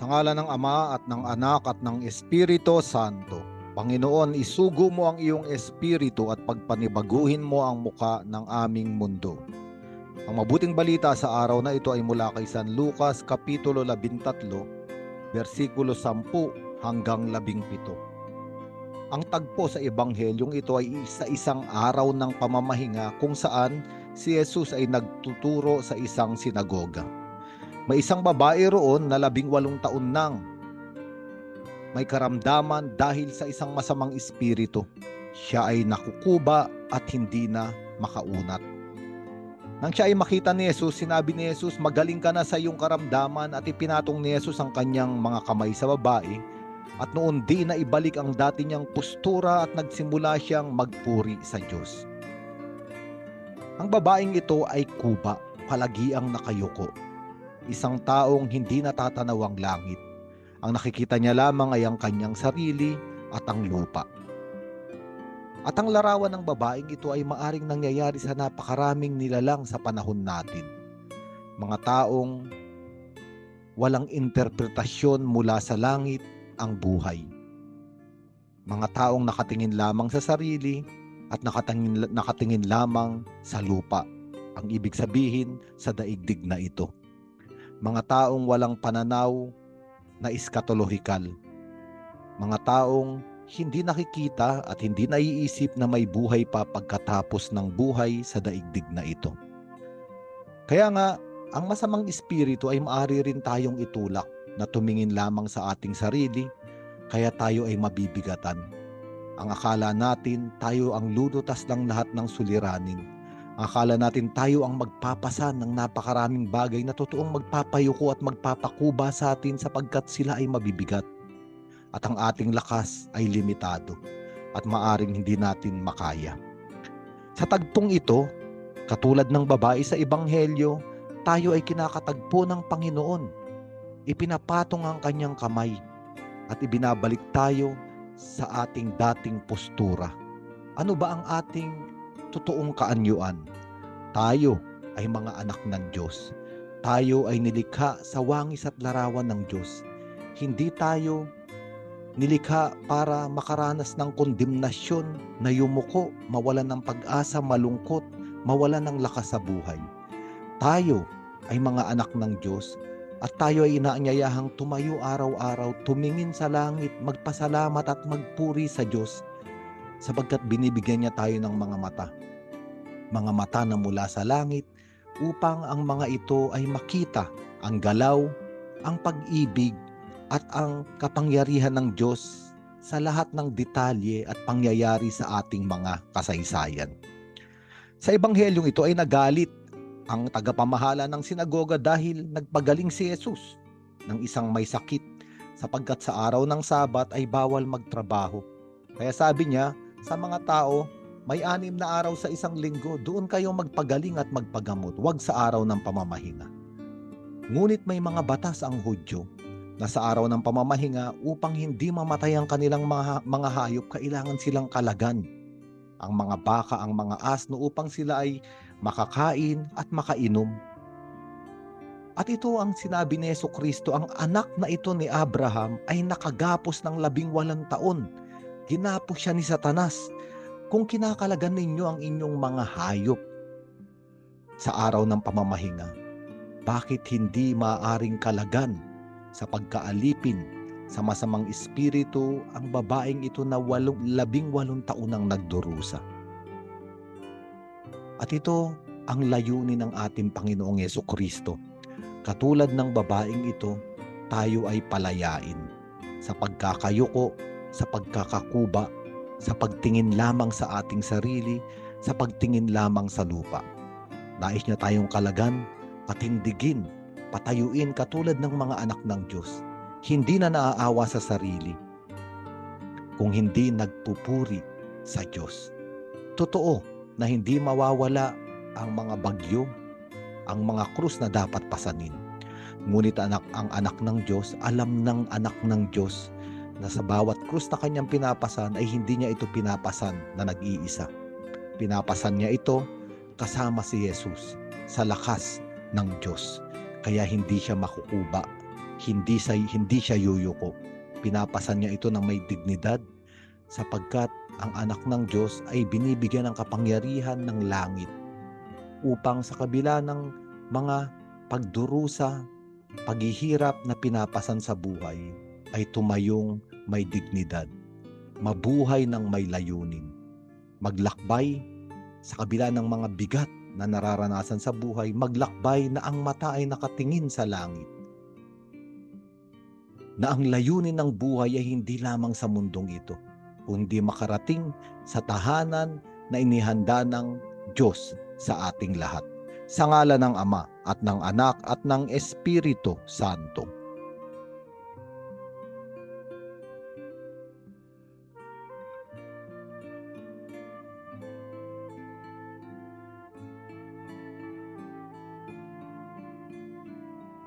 Sa ngala ng Ama at ng Anak at ng Espiritu Santo. Panginoon, isugo mo ang iyong espiritu at pagpanibaguhin mo ang muka ng aming mundo. Ang mabuting balita sa araw na ito ay mula kay San Lucas Kapitulo 13, versikulo 10 hanggang 17. Ang tagpo sa ebanghelyong ito ay isa isang araw ng pamamahinga kung saan si Jesus ay nagtuturo sa isang sinagoga. May isang babae roon na labing walong taon nang may karamdaman dahil sa isang masamang espiritu. Siya ay nakukuba at hindi na makaunat. Nang siya ay makita ni Jesus, sinabi ni Jesus, magaling ka na sa iyong karamdaman at ipinatong ni Jesus ang kanyang mga kamay sa babae at noon di na ibalik ang dati niyang postura at nagsimula siyang magpuri sa Diyos. Ang babaeng ito ay kuba, palagiang nakayuko. Isang taong hindi natatanaw ang langit. Ang nakikita niya lamang ay ang kanyang sarili at ang lupa. At ang larawan ng babaeng ito ay maaring nangyayari sa napakaraming nilalang sa panahon natin. Mga taong walang interpretasyon mula sa langit ang buhay. Mga taong nakatingin lamang sa sarili at nakatingin, nakatingin lamang sa lupa. Ang ibig sabihin sa daigdig na ito. Mga taong walang pananaw na eskatolohikal. Mga taong hindi nakikita at hindi naiisip na may buhay pa pagkatapos ng buhay sa daigdig na ito. Kaya nga, ang masamang espiritu ay maaari rin tayong itulak na tumingin lamang sa ating sarili, kaya tayo ay mabibigatan. Ang akala natin tayo ang ludutas ng lahat ng suliranin. Akala natin tayo ang magpapasan ng napakaraming bagay na totoong magpapayuko at magpapakuba sa atin sapagkat sila ay mabibigat. At ang ating lakas ay limitado at maaring hindi natin makaya. Sa tagpong ito, katulad ng babae sa Ebanghelyo, tayo ay kinakatagpo ng Panginoon. Ipinapatong ang kanyang kamay at ibinabalik tayo sa ating dating postura. Ano ba ang ating totoong kaanyuan? Tayo ay mga anak ng Diyos. Tayo ay nilikha sa wangis at larawan ng Diyos. Hindi tayo nilikha para makaranas ng kondemnasyon na yumuko, mawalan ng pag-asa, malungkot, mawalan ng lakas sa buhay. Tayo ay mga anak ng Diyos at tayo ay inaanyayahang tumayo araw-araw, tumingin sa langit, magpasalamat at magpuri sa Diyos sapagkat binibigyan niya tayo ng mga mata. Mga mata na mula sa langit upang ang mga ito ay makita ang galaw, ang pag-ibig at ang kapangyarihan ng Diyos sa lahat ng detalye at pangyayari sa ating mga kasaysayan. Sa ebanghelyong ito ay nagalit ang tagapamahala ng sinagoga dahil nagpagaling si Jesus ng isang may sakit sapagkat sa araw ng Sabat ay bawal magtrabaho. Kaya sabi niya sa mga tao, may anim na araw sa isang linggo, doon kayo magpagaling at magpagamot, wag sa araw ng pamamahinga. Ngunit may mga batas ang Hudyo na sa araw ng pamamahinga upang hindi mamatay ang kanilang mga, mga hayop, kailangan silang kalagan. Ang mga baka, ang mga asno upang sila ay makakain at makainom. At ito ang sinabi ni Yeso Kristo, ang anak na ito ni Abraham ay nakagapos ng labing walang taon. Ginapos siya ni Satanas. Kung kinakalagan ninyo ang inyong mga hayop sa araw ng pamamahinga, bakit hindi maaring kalagan sa pagkaalipin sa masamang espiritu ang babaeng ito na walong, labing walong taon ang nagdurusa? At ito ang layunin ng ating Panginoong Yeso Kristo. Katulad ng babaeng ito, tayo ay palayain sa pagkakayuko, sa pagkakakuba, sa pagtingin lamang sa ating sarili, sa pagtingin lamang sa lupa. Nais niya tayong kalagan, patindigin, patayuin katulad ng mga anak ng Diyos. Hindi na naaawa sa sarili, kung hindi nagpupuri sa Diyos. Totoo na hindi mawawala ang mga bagyo, ang mga krus na dapat pasanin. Ngunit anak ang anak ng Diyos, alam ng anak ng Diyos na sa bawat krus na kanyang pinapasan ay hindi niya ito pinapasan na nag-iisa. Pinapasan niya ito kasama si Jesus sa lakas ng Diyos. Kaya hindi siya makukuba, hindi sa hindi siya yuyuko. Pinapasan niya ito ng may dignidad sapagkat ang anak ng Diyos ay binibigyan ng kapangyarihan ng langit upang sa kabila ng mga pagdurusa, paghihirap na pinapasan sa buhay ay tumayong may dignidad, mabuhay ng may layunin, maglakbay sa kabila ng mga bigat na nararanasan sa buhay, maglakbay na ang mata ay nakatingin sa langit. Na ang layunin ng buhay ay hindi lamang sa mundong ito, kundi makarating sa tahanan na inihanda ng Diyos sa ating lahat. Sa ngala ng Ama at ng Anak at ng Espiritu Santo.